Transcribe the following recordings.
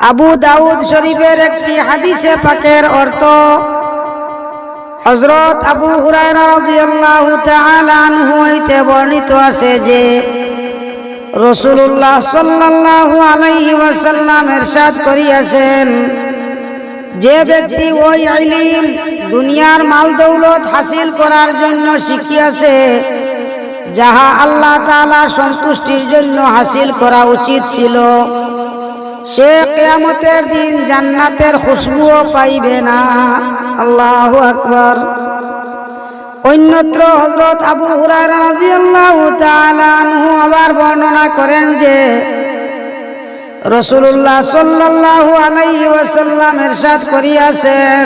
আবু দাউদ শরীফের একটি হাদিসে পাকের অর্থ হজরত আবু হইতে বর্ণিত আছে যে রসুল্লাহ সাল্লাল্লাহু আলাইহি ওয়াসাল্লাম ইরশাদ করিয়াছেন, যে ব্যক্তি ওই আইলিম দুনিয়ার মাল দৌলত হাসিল করার জন্য শিখিয়াছে, যাহা আল্লাহ তাআলার সন্তুষ্টির জন্য হাসিল করা উচিত ছিল। সে কেয়ামতের দিন জান্নাতের খুশবুও পাইবে না। আল্লাহু আকবর। অন্যত্র হজরত আবু আবার বর্ণনা করেন যে রসুল্লাহ সাল্লাল্লাহু আলাইহি ওয়াসাল্লাম ইরশাদ করিয়াছেন,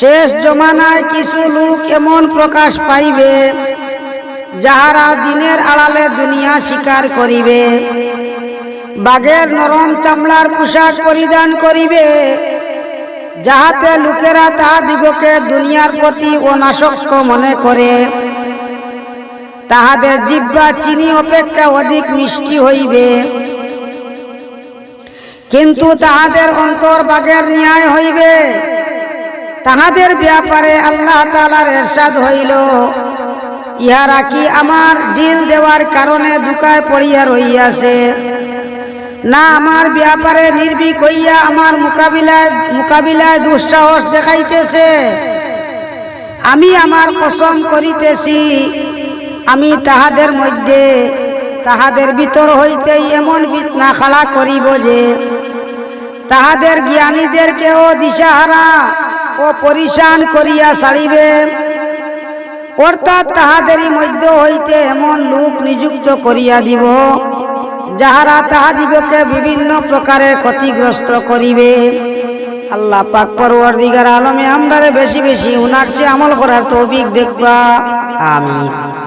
শেষ জমানায় কিছু লোক এমন প্রকাশ পাইবে, যাহারা দিনের আড়ালে দুনিয়া স্বীকার করিবে। বাঘের নরম চামড়ার পোশাক পরিধান করিবে। যাহাতে লোকেরা তাহাদিগকে দুনিয়ার প্রতি অনাসক্ত মনে করে। তাহাদের জিব্বা চিনি অপেক্ষা অধিক মিষ্টি হইবে। কিন্তু তাহাদের অন্তর বাঘের ন্যায় হইবে। তাহাদের ব্যাপারে আল্লাহ তালার এরশাদ হইল, ইহারা কি আমার ডিল দেওয়ার কারণে দুকায় পড়িয়া রইয়াছে না আমার ব্যাপারে নির্ভীক হইয়া আমার মোকাবিলায় মোকাবিলায় দুঃসাহস দেখাইতেছে। আমি আমার কসম করিতেছি, আমি তাহাদের মধ্যে, তাহাদের ভিতর হইতেই এমন বিতনা খাড়া করিব যে, তাহাদের জ্ঞানীদেরকেও দিশাহারা ও পরিশান করিয়া ছাড়িবে। অর্থাৎ তাহাদেরই মধ্য হইতে এমন লোক নিযুক্ত করিয়া দিব। যাহারা তাহাদিগকে বিভিন্ন প্রকারে ক্ষতিগ্রস্ত করিবে। আল্লাহ পাক পরওয়ার দিগার আলমে আমদারে বেশি বেশি উনার চেয়ে আমল করার তৌফিক দেখবা। আমিন।